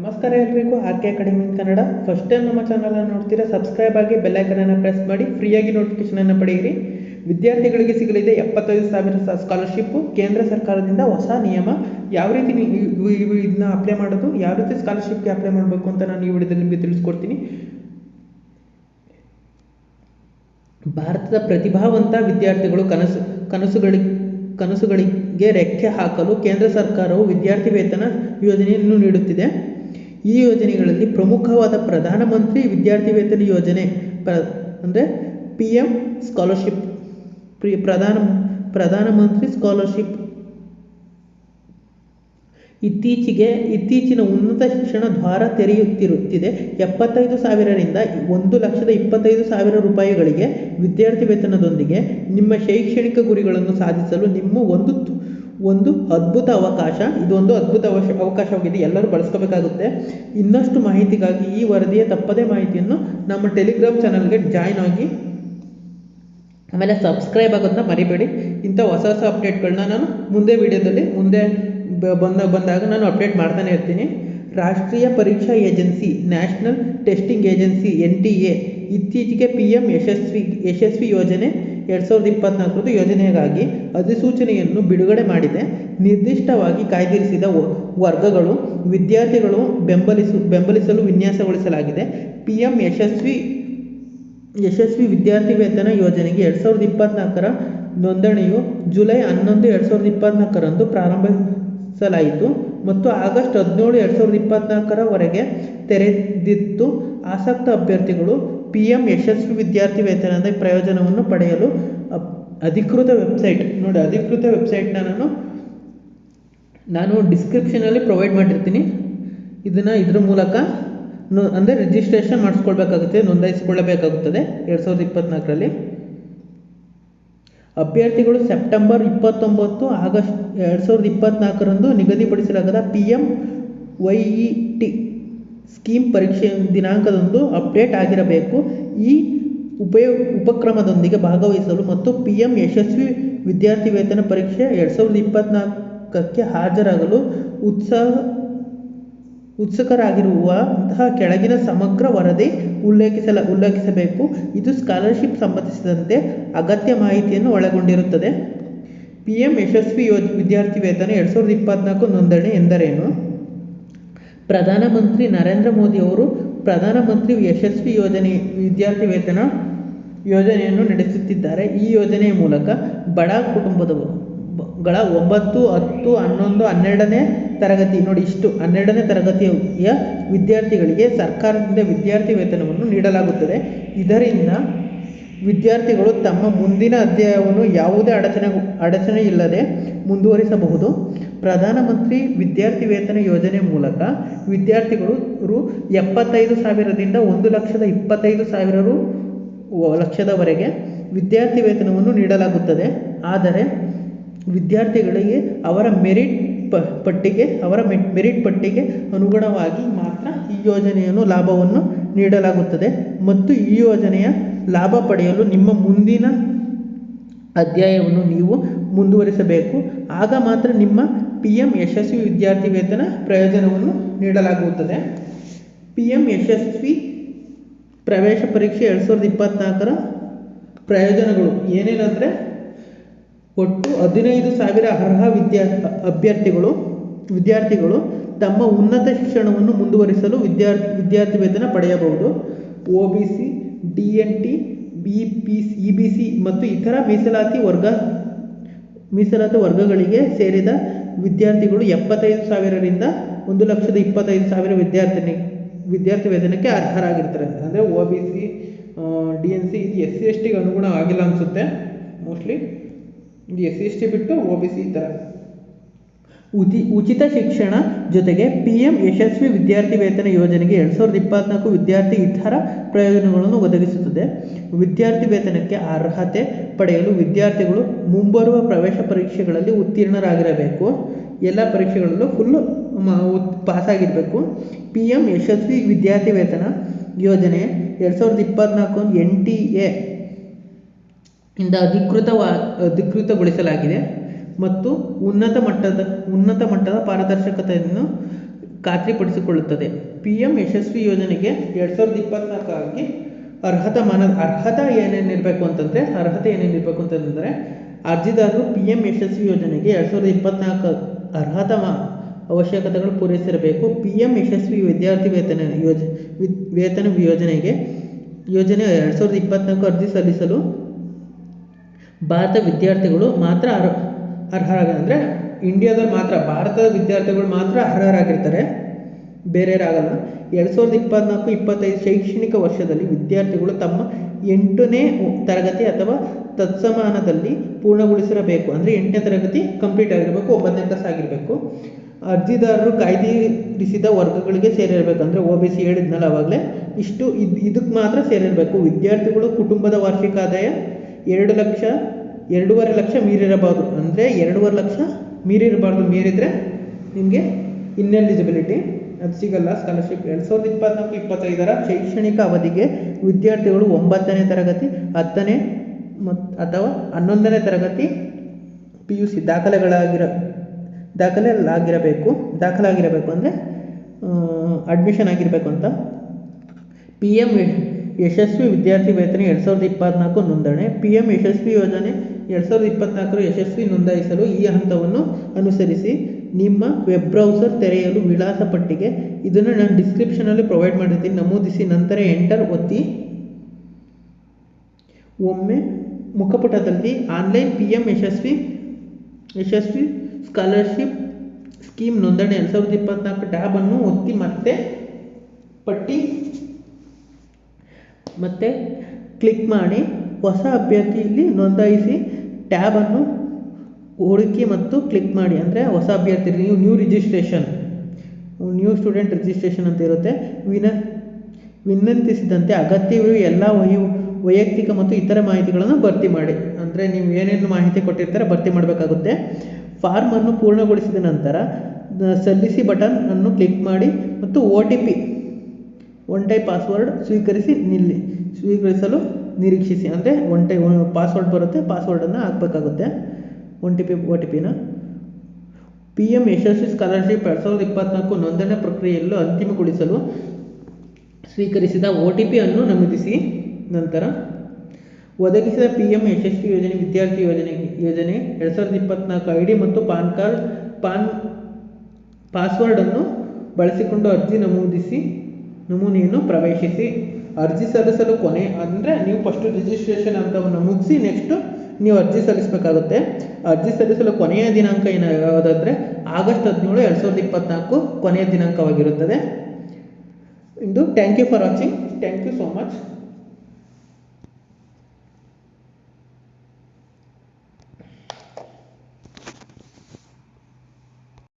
ನಮಸ್ಕಾರ ಎಲ್ರಿಗೂ, R K academy Kannada. First time ನಮ್ಮ ಚಾನಲನ್ನು ನೋಡ್ತೀರಾ ಸಬ್ಸ್ಕ್ರೈಬ್ ಆಗಿ ಬೆಲ್ಲೈಕನನ್ನು ಪ್ರೆಸ್ ಮಾಡಿ ಫ್ರೀಯಾಗಿ ನೋಟಿಫಿಕೇಶನನ್ನು ಪಡೆಯಿರಿ. ವಿದ್ಯಾರ್ಥಿಗಳಿಗೆ ಸಿಗಲಿದೆ ಎಪ್ಪತ್ತೈದು ಸಾವಿರ ಸ್ಕಾಲರ್ಶಿಪ್ ಕೇಂದ್ರ ಸರ್ಕಾರದಿಂದ ಹೊಸ ನಿಯಮ. ಯಾವ ರೀತಿ ಇದನ್ನ ಅಪ್ಲೈ ಮಾಡೋದು, ಯಾವ ರೀತಿ ಸ್ಕಾಲರ್ಶಿಪ್ಗೆ ಅಪ್ಲೈ ಮಾಡಬೇಕು ಅಂತ ನಾನು ಈ ವಿಡಿಯೋದಲ್ಲಿ ನಿಮಗೆ ತಿಳಿಸ್ಕೊಡ್ತೀನಿ. ಭಾರತದ ಪ್ರತಿಭಾವಂತ ವಿದ್ಯಾರ್ಥಿಗಳು ಕನಸು, ಕನಸುಗಳಿ, ಕನಸುಗಳಿಗೆ ರೆಕ್ಕೆ ಹಾಕಲು ಕೇಂದ್ರ ಸರ್ಕಾರವು ವಿದ್ಯಾರ್ಥಿ ವೇತನ ಯೋಜನೆಯನ್ನು ನೀಡುತ್ತಿದೆ. ಈ ಯೋಜನೆಗಳಲ್ಲಿ ಪ್ರಮುಖವಾದ ಪ್ರಧಾನಮಂತ್ರಿ ವಿದ್ಯಾರ್ಥಿ ವೇತನ ಯೋಜನೆ ಪ್ರ, ಅಂದರೆ ಪಿ ಎಂ ಸ್ಕಾಲರ್ಶಿಪ್ ಪ್ರಿ, ಪ್ರಧಾನ ಪ್ರಧಾನಮಂತ್ರಿ ಸ್ಕಾಲರ್ಶಿಪ್ ಇತ್ತೀಚೆಗೆ, ಇತ್ತೀಚಿನ ಉನ್ನತ ಶಿಕ್ಷಣ ದ್ವಾರ ತೆರೆಯುತ್ತಿರುತ್ತಿದೆ. ಎಪ್ಪತ್ತೈದು ಸಾವಿರರಿಂದ ಒಂದು ಲಕ್ಷದ ಇಪ್ಪತ್ತೈದು ಸಾವಿರ ರೂಪಾಯಿಗಳಿಗೆ ವಿದ್ಯಾರ್ಥಿ ವೇತನದೊಂದಿಗೆ ನಿಮ್ಮ ಶೈಕ್ಷಣಿಕ ಗುರಿಗಳನ್ನು ಸಾಧಿಸಲು ನಿಮ್ಮ ಒಂದು ಒಂದು ಅದ್ಭುತ ಅವಕಾಶ, ಇದೊಂದು ಅದ್ಭುತ ಅವಶ ಅವಕಾಶವಾಗಿದೆ ಎಲ್ಲರೂ ಬಳಸ್ಕೋಬೇಕಾಗುತ್ತೆ. ಇನ್ನಷ್ಟು ಮಾಹಿತಿಗಾಗಿ ಈ ವರದಿಯ ತಪ್ಪದೇ ಮಾಹಿತಿಯನ್ನು ನಮ್ಮ ಟೆಲಿಗ್ರಾಮ್ ಚಾನಲ್ಗೆ ಜಾಯ್ನ್ ಆಗಿ. ಆಮೇಲೆ ಸಬ್ಸ್ಕ್ರೈಬ್ ಆಗೋದನ್ನ ಮರಿಬೇಡಿ. ಇಂಥ ಹೊಸ ಹೊಸ ಅಪ್ಡೇಟ್ಗಳನ್ನ ನಾನು ಮುಂದೆ ವಿಡಿಯೋದಲ್ಲಿ ಮುಂದೆ ಬಂದ, ಬಂದಾಗ ನಾನು ಅಪ್ಡೇಟ್ ಮಾಡ್ತಾನೆ ಇರ್ತೀನಿ. ರಾಷ್ಟ್ರೀಯ ಪರೀಕ್ಷಾ agency national testing agency N T A ಇತ್ತೀಚೆಗೆ ಪಿ ಎಂ ಯಶಸ್ವಿ ಯಶಸ್ವಿ ಯೋಜನೆ ಎರಡು ಸಾವಿರದ ಇಪ್ಪತ್ನಾಲ್ಕರದ್ದು ಯೋಜನೆಗಾಗಿ ಅಧಿಸೂಚನೆಯನ್ನು ಬಿಡುಗಡೆ ಮಾಡಿದೆ. ನಿರ್ದಿಷ್ಟವಾಗಿ ಕಾಯ್ದಿರಿಸಿದ ವರ್ಗಗಳು ವಿದ್ಯಾರ್ಥಿಗಳು ಬೆಂಬಲಿಸು, ಬೆಂಬಲಿಸಲು ವಿನ್ಯಾಸಗೊಳಿಸಲಾಗಿದೆ. ಪಿ ಎಂ ಯಶಸ್ವಿ ಯಶಸ್ವಿ ವಿದ್ಯಾರ್ಥಿ ವೇತನ ಯೋಜನೆಗೆ ಎರಡ್ ಸಾವಿರದ ಇಪ್ಪತ್ನಾಲ್ಕರ ನೋಂದಣಿಯು ಜುಲೈ ಹನ್ನೊಂದು ಎರಡ್ ಸಾವಿರದ ಇಪ್ಪತ್ನಾಲ್ಕರಂದು ಪ್ರಾರಂಭಿಸಲಾಯಿತು ಮತ್ತು ಆಗಸ್ಟ್ ಹದಿನೇಳು ಎರಡು ಸಾವಿರದ ಇಪ್ಪತ್ನಾಲ್ಕರವರೆಗೆ ತೆರೆದಿತ್ತು. ಆಸಕ್ತ ಅಭ್ಯರ್ಥಿಗಳು ಪಿ ಎಂ ಯಶಸ್ವಿ ವಿದ್ಯಾರ್ಥಿ ವೇತನದ ಪ್ರಯೋಜನವನ್ನು ಪಡೆಯಲು ಅಧಿಕೃತ ವೆಬ್ಸೈಟ್, ನೋಡಿ ಅಧಿಕೃತ ವೆಬ್ಸೈಟ್ನ ನಾನು ನಾನು ಡಿಸ್ಕ್ರಿಪ್ಷನಲ್ಲಿ ಪ್ರೊವೈಡ್ ಮಾಡಿರ್ತೀನಿ. ಇದನ್ನು ಇದ್ರ ಮೂಲಕ ಅಂದರೆ ರಿಜಿಸ್ಟ್ರೇಷನ್ ಮಾಡಿಸ್ಕೊಳ್ಬೇಕಾಗುತ್ತೆ, ನೋಂದಾಯಿಸಿಕೊಳ್ಳಬೇಕಾಗುತ್ತದೆ, ಎರಡು ಸಾವಿರದ ಇಪ್ಪತ್ತ್ನಾಲ್ಕರಲ್ಲಿ ಅಭ್ಯರ್ಥಿಗಳು ಸೆಪ್ಟೆಂಬರ್ ಇಪ್ಪತ್ತೊಂಬತ್ತು, ಆಗಸ್ಟ್, ಎರಡು ಸಾವಿರದ ಇಪ್ಪತ್ತ್ನಾಲ್ಕರಂದು ನಿಗದಿಪಡಿಸಲಾಗದ P M Y E T scheme ಪರೀಕ್ಷೆ ದಿನಾಂಕದಂದು ಅಪ್ಡೇಟ್ ಆಗಿರಬೇಕು. ಈ ಉಪಯ, ಉಪಕ್ರಮದೊಂದಿಗೆ ಭಾಗವಹಿಸಲು ಮತ್ತು ಪಿ ಎಂ ಯಶಸ್ವಿ ವಿದ್ಯಾರ್ಥಿ ವೇತನ ಪರೀಕ್ಷೆ ಎರಡು ಸಾವಿರದ ಇಪ್ಪತ್ನಾಲ್ಕಕ್ಕೆ ಹಾಜರಾಗಲು ಉತ್ಸಾಹ, ಉತ್ಸುಕರಾಗಿರುವಂತಹ ಕೆಳಗಿನ ಸಮಗ್ರ ವರದಿ ಉಲ್ಲೇಖಿಸಲ, ಉಲ್ಲೇಖಿಸಬೇಕು. ಇದು ಸ್ಕಾಲರ್ಶಿಪ್ ಸಂಬಂಧಿಸಿದಂತೆ ಅಗತ್ಯ ಮಾಹಿತಿಯನ್ನು ಒಳಗೊಂಡಿರುತ್ತದೆ. ಪಿ ಎಂ ಯಶಸ್ವಿ ಯೋಜ, ವಿದ್ಯಾರ್ಥಿ ವೇತನ ಎರಡು ಸಾವಿರದ ಇಪ್ಪತ್ನಾಲ್ಕು ನೋಂದಣಿ ಎಂದರೇನು? ಪ್ರಧಾನಮಂತ್ರಿ ನರೇಂದ್ರ ಮೋದಿ ಅವರು ಪ್ರಧಾನಮಂತ್ರಿ ಯಶಸ್ವಿ ಯೋಜನೆ, ವಿದ್ಯಾರ್ಥಿ ವೇತನ ಯೋಜನೆಯನ್ನು ನಡೆಸುತ್ತಿದ್ದಾರೆ. ಈ ಯೋಜನೆಯ ಮೂಲಕ ಬಡ ಕುಟುಂಬದವರು ಬ- ಗಳ ಒಂಬತ್ತು, ಹತ್ತು, ಹನ್ನೊಂದು, ಹನ್ನೆರಡನೇ ತರಗತಿ, ನೋಡಿ ಇಷ್ಟು, ಹನ್ನೆರಡನೇ ತರಗತಿಯ ವಿದ್ಯಾರ್ಥಿಗಳಿಗೆ ಸರ್ಕಾರದಿಂದ ವಿದ್ಯಾರ್ಥಿ ವೇತನವನ್ನು ನೀಡಲಾಗುತ್ತದೆ. ಇದರಿಂದ ವಿದ್ಯಾರ್ಥಿಗಳು ತಮ್ಮ ಮುಂದಿನ ಅಧ್ಯಾಯವನ್ನು ಯಾವುದೇ ಅಡಚಣೆ ಅಡಚಣೆ ಇಲ್ಲದೆ ಮುಂದುವರಿಸಬಹುದು. ಪ್ರಧಾನಮಂತ್ರಿ ವಿದ್ಯಾರ್ಥಿ ವೇತನ ಯೋಜನೆ ಮೂಲಕ ವಿದ್ಯಾರ್ಥಿಗಳು ರು ಎಪ್ಪತ್ತೈದು ಸಾವಿರದಿಂದ ಒಂದು ಲಕ್ಷದ ಇಪ್ಪತ್ತೈದು ಸಾವಿರ ರು ಲಕ್ಷದವರೆಗೆ ವಿದ್ಯಾರ್ಥಿ ವೇತನವನ್ನು ನೀಡಲಾಗುತ್ತದೆ. ಆದರೆ ವಿದ್ಯಾರ್ಥಿಗಳಿಗೆ ಅವರ ಮೆರಿಟ್ ಪ ಪಟ್ಟಿಗೆ, ಅವರ ಮೆರಿಟ್ ಪಟ್ಟಿಗೆ ಅನುಗುಣವಾಗಿ ಮಾತ್ರ ಈ ಯೋಜನೆಯನ್ನು ಲಾಭವನ್ನು ನೀಡಲಾಗುತ್ತದೆ. ಮತ್ತು ಈ ಯೋಜನೆಯ ಲಾಭ ಪಡೆಯಲು ನಿಮ್ಮ ಮುಂದಿನ ಅಧ್ಯಾಯವನ್ನು ನೀವು ಮುಂದುವರಿಸಬೇಕು. ಆಗ ಮಾತ್ರ ನಿಮ್ಮ ಪಿ ಎಂ ಯಶಸ್ವಿ ವಿದ್ಯಾರ್ಥಿ ವೇತನ ಪ್ರಯೋಜನವನ್ನು ನೀಡಲಾಗುತ್ತದೆ. ಪಿ ಎಂ ಯಶಸ್ವಿ ಪ್ರವೇಶ ಪರೀಕ್ಷೆ ಎರಡು ಸಾವಿರದ ಇಪ್ಪತ್ತ್ನಾಲ್ಕರ ಪ್ರಯೋಜನಗಳು ಏನೇನಂದರೆ, ಒಟ್ಟು ಹದಿನೈದು ಸಾವಿರ ಅರ್ಹ ವಿದ್ಯಾ, ಅಭ್ಯರ್ಥಿಗಳು, ವಿದ್ಯಾರ್ಥಿಗಳು ತಮ್ಮ ಉನ್ನತ ಶಿಕ್ಷಣವನ್ನು ಮುಂದುವರಿಸಲು ವಿದ್ಯಾರ್ಥಿ ವಿದ್ಯಾರ್ಥಿ ವೇತನ ಪಡೆಯಬಹುದು. O B C, D N T, B P E B C ಮತ್ತು ಇತರ ಮೀಸಲಾತಿ ವರ್ಗ ಮೀಸಲಾತಿ ವರ್ಗಗಳಿಗೆ ಸೇರಿದ ವಿದ್ಯಾರ್ಥಿಗಳು ಎಪ್ಪತ್ತೈದು ಸಾವಿರರಿಂದ ಒಂದು ಲಕ್ಷದ ಇಪ್ಪತ್ತೈದು ಸಾವಿರ ವಿದ್ಯಾರ್ಥಿನಿ, ವಿದ್ಯಾರ್ಥಿ ವೇತನಕ್ಕೆ ಅರ್ಹರಾಗಿರ್ತಾರೆ. ಅಂದರೆ O B C D N C ಇದು ಎಸ್ ಸಿ ಎಸ್ ಟಿಗೆ ಅನುಗುಣ ಆಗಿಲ್ಲ ಅನಿಸುತ್ತೆ. ಮೋಸ್ಟ್ಲಿ ಇದು ಎಸ್ ಸಿ ಎಸ್ ಟಿ ಬಿಟ್ಟು ಒ ಬಿ ಸಿ ಈ ಥರ ಉತಿ, ಉಚಿತ ಶಿಕ್ಷಣ ಜೊತೆಗೆ ಪಿ ಎಂ ಯಶಸ್ವಿ ವಿದ್ಯಾರ್ಥಿ ವೇತನ ಯೋಜನೆಗೆ ಎರಡು ಸಾವಿರದ ಇಪ್ಪತ್ನಾಲ್ಕು ವಿದ್ಯಾರ್ಥಿ ಇತರ ಪ್ರಯೋಜನಗಳನ್ನು ಒದಗಿಸುತ್ತದೆ. ವಿದ್ಯಾರ್ಥಿ ವೇತನಕ್ಕೆ ಅರ್ಹತೆ ಪಡೆಯಲು ವಿದ್ಯಾರ್ಥಿಗಳು ಮುಂಬರುವ ಪ್ರವೇಶ ಪರೀಕ್ಷೆಗಳಲ್ಲಿ ಉತ್ತೀರ್ಣರಾಗಿರಬೇಕು. ಎಲ್ಲ ಪರೀಕ್ಷೆಗಳಲ್ಲೂ ಫುಲ್ಲು ಪಾಸಾಗಿರಬೇಕು. ಪಿ ಎಂ ಯಶಸ್ವಿ ವಿದ್ಯಾರ್ಥಿ ವೇತನ ಯೋಜನೆ ಎರಡು ಸಾವಿರದ ಇಪ್ಪತ್ನಾಲ್ಕು ಎನ್ ಟಿ ಎ ಇಂದ ಅಧಿಕೃತವಾ, ಅಧಿಕೃತಗೊಳಿಸಲಾಗಿದೆ. ಮತ್ತು ಉನ್ನತ ಮಟ್ಟದ ಉನ್ನತ ಮಟ್ಟದ ಪಾರದರ್ಶಕತೆಯನ್ನು ಖಾತ್ರಿಪಡಿಸಿಕೊಳ್ಳುತ್ತದೆ. ಪಿ ಎಂ ಯಶಸ್ವಿ ಯೋಜನೆಗೆ ಎರಡು ಸಾವಿರದ ಇಪ್ಪತ್ನಾಲ್ಕಾಗಿ ಅರ್ಹತಾ ಮಾನ, ಅರ್ಹತಾ ಏನೇನಿರಬೇಕು ಅಂತಂದರೆ, ಅರ್ಹತೆ ಏನೇನಿರಬೇಕು ಅಂತಂದರೆ, ಅರ್ಜಿದಾರರು ಪಿ ಎಂ ಯಶಸ್ವಿ ಯೋಜನೆಗೆ ಎರಡು ಸಾವಿರದ ಇಪ್ಪತ್ನಾಲ್ಕು ಅರ್ಹತಾ ಅವಶ್ಯಕತೆಗಳು ಪೂರೈಸಿರಬೇಕು. ಪಿ ಎಂ ಯಶಸ್ವಿ ವಿದ್ಯಾರ್ಥಿ ವೇತನ ಯೋಜ ವೇತನ ಯೋಜನೆಗೆ, ಯೋಜನೆ ಎರಡು ಸಾವಿರದ ಇಪ್ಪತ್ನಾಲ್ಕು ಅರ್ಜಿ ಸಲ್ಲಿಸಲು ಭಾರತ ವಿದ್ಯಾರ್ಥಿಗಳು ಮಾತ್ರ ಅರ್ಹ ಅರ್ಹರಾಗ ಅಂದರೆ ಇಂಡಿಯಾದಲ್ಲಿ ಮಾತ್ರ, ಭಾರತದ ವಿದ್ಯಾರ್ಥಿಗಳು ಮಾತ್ರ ಅರ್ಹರಾಗಿರ್ತಾರೆ. ಬೇರೆಯವರಾಗಲ್ಲ. ಎರಡು ಸಾವಿರದ ಇಪ್ಪತ್ನಾಲ್ಕು, ಇಪ್ಪತ್ತೈದು ಶೈಕ್ಷಣಿಕ ವರ್ಷದಲ್ಲಿ ವಿದ್ಯಾರ್ಥಿಗಳು ತಮ್ಮ ಎಂಟನೇ ತರಗತಿ ಅಥವಾ ತತ್ಸಮಾನದಲ್ಲಿ ಪೂರ್ಣಗೊಳಿಸಿರಬೇಕು. ಅಂದರೆ ಎಂಟನೇ ತರಗತಿ ಕಂಪ್ಲೀಟ್ ಆಗಿರಬೇಕು, ಒಂಬತ್ತನೇ ಕ್ಲಾಸ್ ಆಗಿರಬೇಕು. ಅರ್ಜಿದಾರರು ಕಾಯ್ದಿರಿಸಿದ ವರ್ಗಗಳಿಗೆ ಸೇರಿರಬೇಕು. ಅಂದರೆ ಒ ಬಿ ಸಿ ಹೇಳಿದ್ನಲ್ಲ ಆವಾಗಲೇ ಇಷ್ಟು ಇದು ಇದಕ್ಕೆ ಮಾತ್ರ ಸೇರಿರಬೇಕು. ವಿದ್ಯಾರ್ಥಿಗಳು ಕುಟುಂಬದ ವಾರ್ಷಿಕ ಆದಾಯ ಎರಡು ಲಕ್ಷ ಎರಡೂವರೆ ಲಕ್ಷ ಮೀರಿರಬಾರ್ದು. ಅಂದರೆ ಎರಡೂವರೆ ಲಕ್ಷ ಮೀರಿರಬಾರ್ದು. ಮೀರಿದರೆ ನಿಮಗೆ ಇನ್ಎಲಿಜಿಬಿಲಿಟಿ ಅದು ಸಿಗಲ್ಲ. ಸ್ಕಾಲರ್ಶಿಪ್ ಎರಡು ಸಾವಿರದ ಇಪ್ಪತ್ನಾಲ್ಕು, ಇಪ್ಪತ್ತೈದರ ಶೈಕ್ಷಣಿಕ ಅವಧಿಗೆ ವಿದ್ಯಾರ್ಥಿಗಳು ಒಂಬತ್ತನೇ ತರಗತಿ, ಹತ್ತನೇ ಮತ್ತು ಅಥವಾ ಹನ್ನೊಂದನೇ ತರಗತಿ ಪಿ ಯು ಸಿ ದಾಖಲೆಗಳಾಗಿರ, ದಾಖಲೆಗಳಾಗಿರಬೇಕು. ದಾಖಲಾಗಿರಬೇಕು ಅಂದರೆ ಅಡ್ಮಿಷನ್ ಆಗಿರಬೇಕು ಅಂತ. ಪಿ ಎಂ ಯಶಸ್ವಿ ವಿದ್ಯಾರ್ಥಿ ವೇತನ ಎರಡು ಸಾವಿರದ ಇಪ್ಪತ್ನಾಲ್ಕು ನೋಂದಣಿ. ಪಿ ಎಂ ಯಶಸ್ವಿ ಯೋಜನೆ ಎರಡು ಸಾವಿರದ ಇಪ್ಪತ್ನಾಲ್ಕರ ಯಶಸ್ವಿ ನೋಂದಾಯಿಸಲು ಈ ಹಂತವನ್ನು ಅನುಸರಿಸಿ ನಿಮ್ಮ ವೆಬ್ ಬ್ರೌಸರ್ ತೆರೆಯಲು ವಿಳಾಸ ಪಟ್ಟಿಗೆ ಇದನ್ನು ನಾನು ಡಿಸ್ಕ್ರಿಪ್ಷನಲ್ಲಿ ಪ್ರೊವೈಡ್ ಮಾಡಿರ್ತೀನಿ. ನಮೂದಿಸಿ ನಂತರ ಎಂಟರ್ ಒತ್ತಿ. ಒಮ್ಮೆ ಮುಖಪುಟದಲ್ಲಿ online P M Yasasvi Yasasvi scholarship scheme ನೋಂದಣಿ ಎರಡು ಸಾವಿರದ ಇಪ್ಪತ್ನಾಲ್ಕು ಟ್ಯಾಬನ್ನು ಒತ್ತಿ ಮತ್ತೆ ಪಟ್ಟಿ, ಮತ್ತೆ ಕ್ಲಿಕ್ ಮಾಡಿ. ಹೊಸ ಅಭ್ಯರ್ಥಿಯಲ್ಲಿ ನೋಂದಾಯಿಸಿ ಟ್ಯಾಬನ್ನು ಹುಡುಕಿ ಮತ್ತು ಕ್ಲಿಕ್ ಮಾಡಿ. ಅಂದರೆ ಹೊಸ ಅಭ್ಯರ್ಥಿ ನೀವು new registration new student registration ಅಂತ ಇರುತ್ತೆ. ವಿನ, ವಿನಂತಿಸಿದಂತೆ ಅಗತ್ಯವಿರುವ ಎಲ್ಲ ವೈ ವೈಯಕ್ತಿಕ ಮತ್ತು ಇತರ ಮಾಹಿತಿಗಳನ್ನು ಭರ್ತಿ ಮಾಡಿ. ಅಂದರೆ ನೀವು ಏನೇನು ಮಾಹಿತಿ ಕೊಟ್ಟಿರ್ತಾರೆ ಭರ್ತಿ ಮಾಡಬೇಕಾಗುತ್ತೆ. ಫಾರ್ಮನ್ನು ಪೂರ್ಣಗೊಳಿಸಿದ ನಂತರ ಸಲ್ಲಿಸಿ ಬಟನ್ ಅನ್ನು ಕ್ಲಿಕ್ ಮಾಡಿ ಮತ್ತು O T P, one time password ಸ್ವೀಕರಿಸಿ ನಿಲ್ಲಿ, ಸ್ವೀಕರಿಸಲು ನಿರೀಕ್ಷಿಸಿ, ಅಂದರೆ ಒನ್ ಟೈ ಪಾಸ್ವರ್ಡ್ ಬರುತ್ತೆ ಪಾಸ್ವರ್ಡನ್ನು ಹಾಕಬೇಕಾಗುತ್ತೆ. One T P O T ಪಿನ ಪಿ ಎಂ ಯಶಸ್ವಿ ಸ್ಕಾಲರ್ಶಿಪ್ ಎರಡು ಸಾವಿರದ ಇಪ್ಪತ್ನಾಲ್ಕು ನೋಂದಣಿ ಪ್ರಕ್ರಿಯೆಯಲ್ಲೂ ಅಂತಿಮಗೊಳಿಸಲು ಸ್ವೀಕರಿಸಿದ ಒ ಟಿ ಪಿಯನ್ನು ನಮೂದಿಸಿ. ನಂತರ, ಒದಗಿಸಿದ ಪಿ ಎಂ ಯಶಸ್ವಿ ಯೋಜನೆ, ವಿದ್ಯಾರ್ಥಿ ಯೋಜನೆ ಯೋಜನೆ ಎರಡು ಸಾವಿರದ ಇಪ್ಪತ್ತ್ನಾಲ್ಕು ಐ ಡಿ ಮತ್ತು ಪಾನ್ ಕಾರ್ಡ್, ಪಾನ್ ಪಾಸ್ವರ್ಡನ್ನು ಬಳಸಿಕೊಂಡು ಅರ್ಜಿ ನಮೂದಿಸಿ, ನಮೂನೆಯನ್ನು ಪ್ರವೇಶಿಸಿ. ಅರ್ಜಿ ಸಲ್ಲಿಸಲು ಕೊನೆ ಅಂದರೆ ನೀವು ಫಸ್ಟು ರಿಜಿಸ್ಟ್ರೇಷನ್ ಹಂತವನ್ನು ಮುಗಿಸಿ ನೆಕ್ಸ್ಟು ನೀವು ಅರ್ಜಿ ಸಲ್ಲಿಸಬೇಕಾಗುತ್ತೆ. ಅರ್ಜಿ ಸಲ್ಲಿಸಲು ಕೊನೆಯ ದಿನಾಂಕ ಏನು ಯಾವುದಂದರೆ ಆಗಸ್ಟ್ ಹದಿನೇಳು ಎರಡು ಸಾವಿರದ ಇಪ್ಪತ್ನಾಲ್ಕು ಕೊನೆಯ ದಿನಾಂಕವಾಗಿರುತ್ತದೆ. ಇಂದು thank you for watching thank you so much